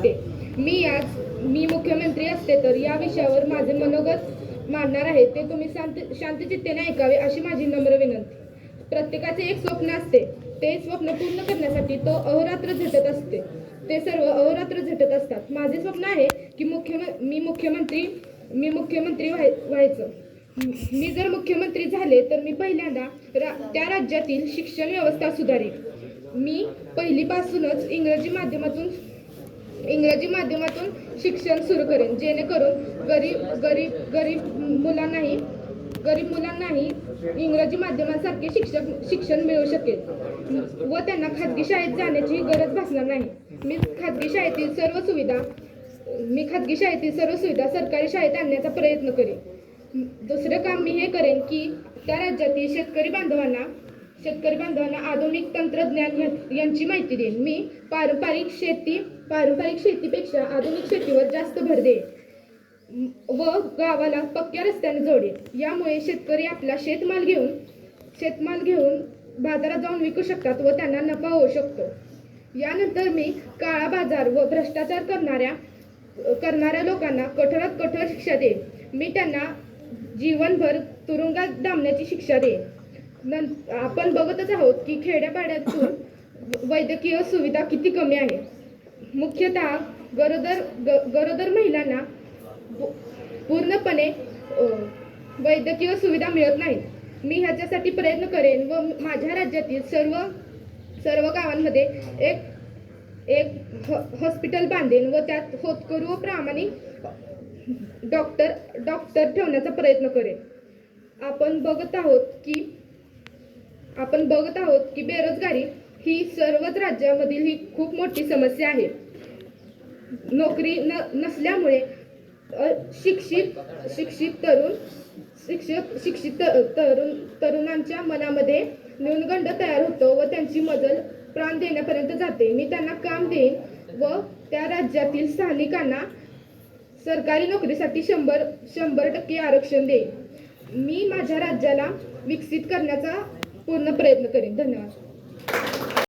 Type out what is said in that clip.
शकते मी आज मी मुख्यमंत्री असते तर या विषयावर माझे मनोगत मांडणार आहे. ते तुम्ही शांत शांतचित्तेने ऐकावे अशी माझी नम्र विनंती. प्रत्येकाचे एक स्वप्न असते. ते स्वप्न पूर्ण करण्यासाठी तो अहोरात्र झटत असते. ते सर्व अहोरात्र झटत असतात. माझे स्वप्न आहे की मुख्यम मी मुख्यमंत्री मी मुख्यमंत्री व्हाय व्हायचं. मी जर मुख्यमंत्री झाले तर मी पहिल्यांदा रा त्या राज्यातील शिक्षण व्यवस्था सुधारेल मी पहिलीपासूनच इंग्रजी माध्यमातून इंग्रजी माध्यमातून शिक्षण सुरू करेन. जेणेकरून गरीब गरीब गरीब मुलांनाही गरीब मुलांनाही इंग्रजी माध्यमांसारखे शिक्षक शिक्षण मिळू शकेल. व त्यांना खाजगी शाळेत जाण्याची गरज भासणार नाही. मी खाजगी शाळेतील सर्व सुविधा मी खाजगी शाळेतील सर्व सुविधा सरकारी शाळेत आणण्याचा प्रयत्न करेन. दुसरं काम मी हे करेन की त्या राज्यातील शेतकरी बांधवांना शेतकरी बांधवांना आधुनिक तंत्रज्ञान यांची माहिती देईन. मी पारंपरिक शेती पारंपरिक शेतीपेक्षा आधुनिक शेतीवर जास्त भर देईन. व गावाला पक्क्या रस्त्याने जोडेल यामुळे शेतकरी आपला शेतमाल घेऊन शेतमाल घेऊन बाजारात जाऊन विकू शकतात व त्यांना नफा होऊ शकतो. यानंतर मी काळा बाजार व भ्रष्टाचार करणाऱ्या करणाऱ्या लोकांना कठोरात कठोर शिक्षा देईन. मी त्यांना जीवनभर तुरुंगात डांबण्याची शिक्षा देईन. नं आपण बघतच आहोत की खेड्यापाड्यातून वैद्यकीय सुविधा किती कमी आहे. मुख्यतः गरोदर ग- गरोदर महिलांना पूर्णपणे वैद्यकीय सुविधा मिळत नाहीत मी ह्याच्यासाठी प्रयत्न करेन व माझ्या राज्यातील सर्व सर्व गावांमध्ये एक एक हॉस्पिटल बांधेन व त्यात होतकरू व प्रामाणिक डॉक्टर डॉक्टर ठेवण्याचा प्रयत्न करेन. आपण बघत आहोत की आपण बघत आहोत की बेरोजगारी ही सर्वच राज्यामधील ही खूप मोठी समस्या आहे. नोकरी न नसल्यामुळे शिक्षित शिक्षित तरुण शिक्षक शिक्षित तरुण तरुणांच्या मनामध्ये न्यूनगंड तयार होतो व त्यांची मजल प्राण देण्यापर्यंत जाते. मी त्यांना काम देईन व त्या राज्यातील स्थानिकांना सरकारी नोकरीसाठी शंभर शंभर टक्के आरक्षण देईन. मी माझ्या राज्याला विकसित करण्याचा पूर्ण प्रयत्न करीन. धन्यवाद.